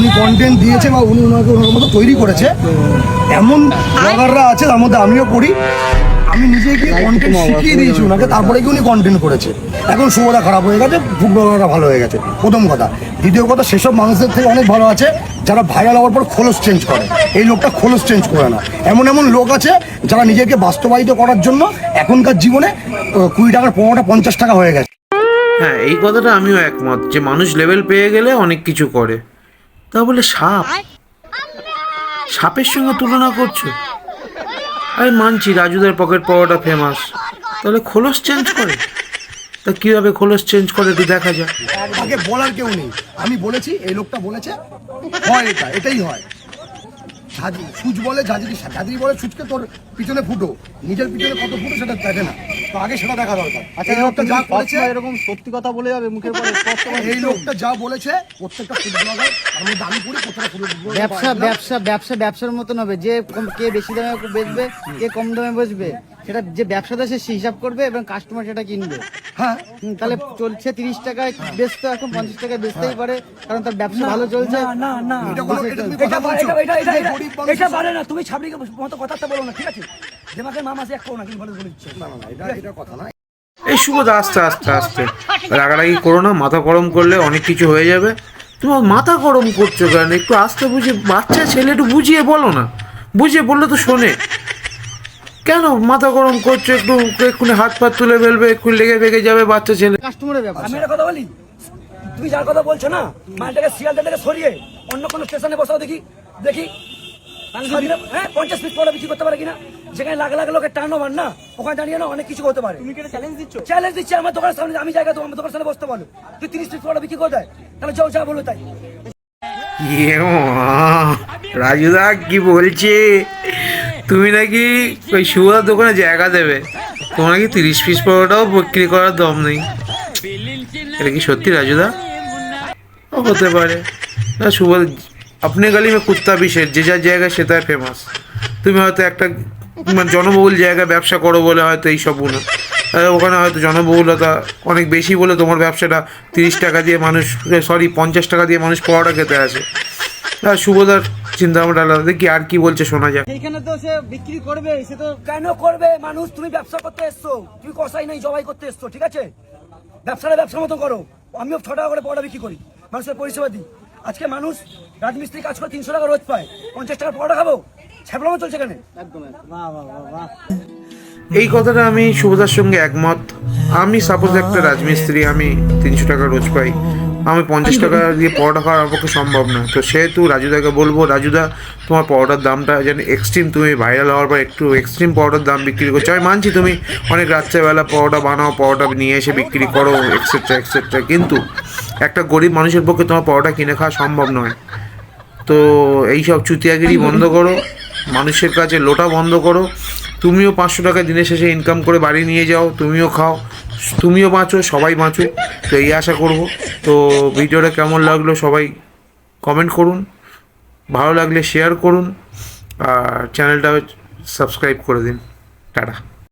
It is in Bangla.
উনি কন্টেন্ট দিয়েছে বা উনি ওনাকে ওনার মতো তৈরি করেছে এমন ব্লগাররা আছে তার মধ্যে আমিও করি আমি নিজে গিয়ে কন্টেন্ট শিখিয়ে দিয়েছি ওনাকে তারপরে কি উনি কন্টেন্ট করেছে। এখন শুভদা খারাপ হয়ে গেছে ফুড ব্লগাররা ভালো হয়ে গেছে। প্রথম কথা। দ্বিতীয় কথা সেসব মানুষদের থেকে অনেক ভালো আছে যারা ভাইরাল হওয়ার পর খোলস চেঞ্জ করে। এই লোকটা খোলস চেঞ্জ করে না। এমন এমন লোক আছে যারা নিজেকে বাস্তবায়িত করার জন্য এখনকার জীবনে কুড়ি টাকার পনেরোটা পঞ্চাশ টাকা হয়ে গেছে। হ্যাঁ এই কথাটা আমিও একমত যে মানুষ লেভেল পেয়ে গেলে অনেক কিছু করে। তা বলে সাপ? সাপের সঙ্গে তুলনা করছ? আমি মানছি রাজুদের পকেট পাওয়াটা ফেমাস তাহলে খোলস চেঞ্জ করে। তা কীভাবে খোলস চেঞ্জ করে একটু দেখা যাক। আগে বলার কেউ নেই। আমি বলেছি এই লোকটা বলেছে হয় এটা এটাই হয়। ঝাঁঝি সুচ বলে ঝাঁঝরি ঝাঁজি বলে সুচকে তোর পিছনে ফুটো। নিজের পিছনে কত ফুটো সেটা দেখে না। তো আগে সেটা দেখা দরকার। আচ্ছা এই লোকটা যা করেছে এরকম সত্যি কথা বলে যাবে মুখের পরে এই লোকটা যা বলেছে প্রত্যেকটা ফুড ব্লগার আমি করি প্রত্যেকটা ফুড ব্যবসা ব্যবসা ব্যবসা ব্যবসার মতন হবে। যে কে বেশি দামে বেচবে কে কম দামে বেচবে সেটা যে ব্যবসাদার সে হিসাব করবে এবং কাস্টমার সেটা কিনবে। হ্যাঁ। তাহলে চলছে তিরিশ টাকায় বেচতে এখন পঞ্চাশ টাকায় বেচতেই পারে কারণ তার ব্যবসা ভালো চলছে। না না এটা তুমি পারে না ছাবড়িকে মতো কথাটা বলো না ঠিক আছে? যেমাকে মামা সে এক করো না কিন্তু বলে বলে না না না এটা এটা কথা না। এই শুভদা আস্তে আস্তে আস্তে। রাগারাগি করো না মাথা গরম করলে অনেক কিছু হয়ে যাবে। তোমার মাথা গরম করছ কেন? একটু আস্তে বুঝে বাচ্চা ছেলে একটু বুঝিয়ে বলো না। বুঝিয়ে বললে তো শোনে। কেন মাথা গরম করছ? একটু এক্ষুনি হাত পা তুলে ফেলবে এক্ষুনি লেগে ফেগে যাবে বাচ্চা ছেলে। কাস্টমারের ব্যাপার। আমি একটা কথা বলি? তুমি যার কথা বলছো না মালটাকে শিয়ালদা থেকে সরিয়ে অন্য কোনো স্টেশনে বসাও দেখি। দেখি হ্যাঁ পঞ্চাশ পিস পড়া বিক্রি করতে পারে কিনা? যেখানে লাখ লাখ লোকের টার্ন ওভার না ওখানে দাঁড়িয়ে না অনেক কিছু হতে পারে। তুমি চ্যালেঞ্জ দিচ্ছ? চ্যালেঞ্জ দিচ্ছি আমার দোকানের সামনে আমি জায়গা তো আমার দোকানের সামনে বসতে পারো তুই তিরিশ পিস পড়া বিক্রি করে দেয়। তাহলে যাও যা বলো তাই। রাজুদা কি বলছে? তুমি নাকি ওই শুভদার দোকানে জায়গা দেবে। তোমার নাকি তিরিশ পিস পরোটাও বিক্রি করার দম নেই? এটা কি সত্যি রাজুদা? হতে পারে। না শুভ আপনি গালি মে কুত্তা বিশেষ যে যার জায়গায় সে তার ফেমাস তুমি হয়তো একটা মানে জনবহুল জায়গায় ব্যবসা করো বলে হয়তো এইসব না ওখানে হয়তো জনবহুলতা অনেক বেশি বলে তোমার ব্যবসাটা তিরিশ টাকা দিয়ে মানুষ সরি পঞ্চাশ টাকা দিয়ে মানুষ পরোটা খেতে আসে। আর শুভদার চিন্তা ভাবনা আলাদা। দেখি আর কি বলছে শোনা যাক। সেইখানে তো সে বিক্রি করবে সে তো কেন করবে? মানুষ তুমি ব্যবসা করতে এসছো। তুমি কষাই নাই জবাই করতে এসছো ঠিক আছে? ব্যবসাটা ব্যবসার মতো করো। আমিও ছ টাকা করে পড়া বিক্রি করি মানুষের পরিষেবা দিই। আজকে মানুষ রাজমিস্ত্রি কাজ করে তিনশো টাকা রোজ পায়। পঞ্চাশ টাকার পড়া খাব? ছ্যাবলামো চলছে কেন একদম বাহ বাহ বাহ। এই কথাটা আমি শুভদার সঙ্গে একমত। আমি সাপোজ একটা রাজমিস্ত্রি, আমি তিনশো টাকা রোজ পাই। আমি পঞ্চাশ টাকা দিয়ে পরোটা খাওয়া আমার পক্ষে সম্ভব না। তো সেহেতু রাজুদাকে বলব, রাজুদা, তোমার পরোটার দামটা যেন এক্সট্রিম তুমি ভাইরাল হওয়ার পর একটু এক্সট্রিম পরোটার দাম বিক্রি করছ। আমি মানছি তুমি অনেক রাত্রেবেলা পরোটা বানাও, পরোটা নিয়ে এসে বিক্রি করো এক্সেট্রা এক্সেট্রা কিন্তু একটা গরিব মানুষের পক্ষে তোমার পরোটা কিনে খাওয়া সম্ভব নয়। তো এই সব চুতিয়াগিরি বন্ধ করো, মানুষের কাছে লোটা বন্ধ করো তুমিও পাঁচশো টাকা দিনের শেষে ইনকাম করে বাড়ি নিয়ে যাও, তুমিও খাও, তুমিও বাঁচো, সবাই বাঁচো তো এই আশা করব। তো ভিডিওটা কেমন লাগল সবাই কমেন্ট করুন, ভালো লাগলে শেয়ার করুন, আর চ্যানেলটা সাবস্ক্রাইব করে দিন। টাটা।